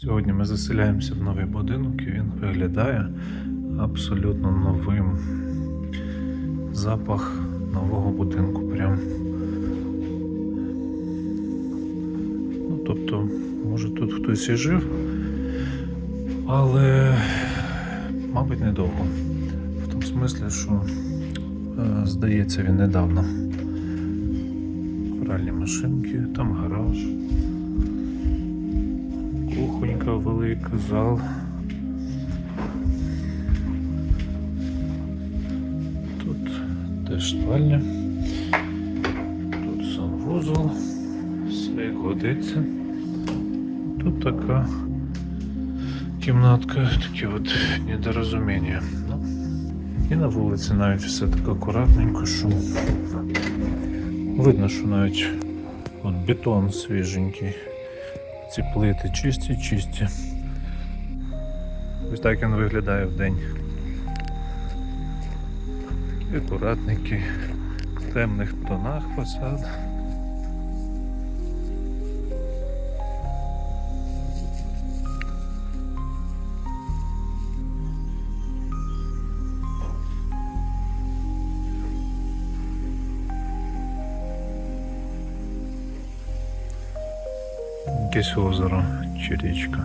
Сьогодні ми заселяємося в новий будинок і він виглядає абсолютно новим. Запах нового будинку прям. Ну, тобто, може тут хтось і жив, але, мабуть, недовго. В тому смислі, що е, здається він недавно. Пральні машинки, там гараж. Кухонька велика, зал. Тут теж спальня. Тут санвузол. Все як годиться. Тут така кімнатка, такі от недорозуміння. Ну, і на вулиці навіть все так акуратненько, що видно, що навіть от бетон свіженький. Ці плити чисті, чисті. Ось так він виглядає в день. Акуратненький, в темних тонах фасад. Якесь річка.